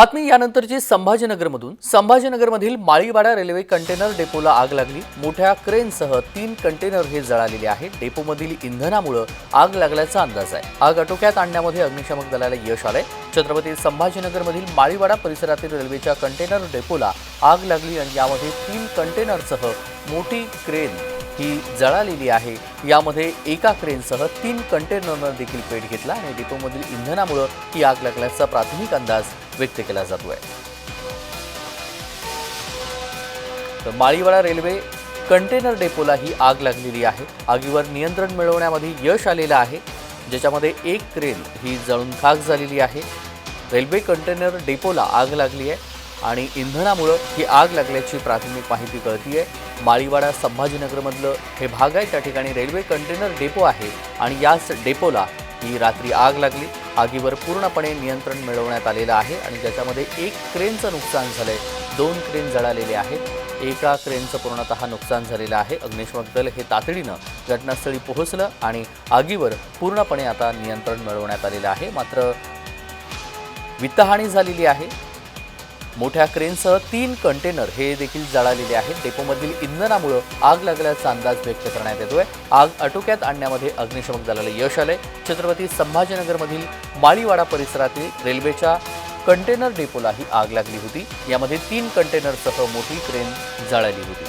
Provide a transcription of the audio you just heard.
बातमी यानंतरची संभाजीनगरमधून. संभाजीनगरमधील माळीवाडा रेल्वे कंटेनर डेपोला आग लागली. मोठ्या क्रेनसह तीन कंटेनर हे जळालेले आहेत. डेपोमधील इंधनामुळे आग लागल्याचा अंदाज आहे. आग आटोक्यात आणण्यामध्ये अग्निशमक दलाला यश आलंय. छत्रपती संभाजीनगरमधील माळीवाडा परिसरातील रेल्वेच्या कंटेनर डेपोला आग लागली आणि यामध्ये तीन कंटेनरसह मोठी क्रेन ही जळालेली आहे. यामध्ये एका क्रेनसह तीन कंटेनरनं देखील पेट घेतला आणि डिपोमधील इंधनामुळं ही आग लागल्याचा प्राथमिक अंदाज व्यक्त केला जातोय. तर माळीवाडा रेल्वे कंटेनर डेपोला ही आग लागलेली आहे. आगीवर नियंत्रण मिळवण्यामध्ये यश आलेलं आहे. ज्याच्यामध्ये एक क्रेन ही जळून खाक झालेली आहे. रेल्वे कंटेनर डेपोला आग लागली आहे. आणि इंधनामुळं ही आग लागल्याची प्राथमिक माहिती कळतीये. माळीवाडा संभाजीनगरमधलं हे भाग आहे. त्या ठिकाणी रेल्वे कंटेनर डेपो आहे आणि याच डेपोला ही रात्री आग लागली. आगीवर पूर्णपणे नियंत्रण मिळवण्यात आलेलं आहे आणि ज्याच्यामध्ये एक क्रेनचं नुकसान झालं आहे दोन क्रेन जळालेले आहेत. एका क्रेनचं पूर्णतः नुकसान झालेलं आहे. अग्निशमक दल हे तातडीनं घटनास्थळी पोहोचलं आणि आगीवर पूर्णपणे आता नियंत्रण मिळवण्यात आलेलं आहे. मात्र वित्तहानी झालेली आहे. मोठ्या क्रेनसह तीन कंटेनर हे देखील जळालेले आहेत. डेपोमधील इंधनामुळं आग लागल्याचा अंदाज व्यक्त करण्यात येतोय. आग आटोक्यात आणण्यामध्ये अग्निशमक दलाला यश आलंय. छत्रपती संभाजीनगरमधील माळीवाडा परिसरातील रेल्वेच्या कंटेनर डेपोला ही आग लागली होती. यामध्ये तीन कंटेनरसह मोठी क्रेन जळाली होती.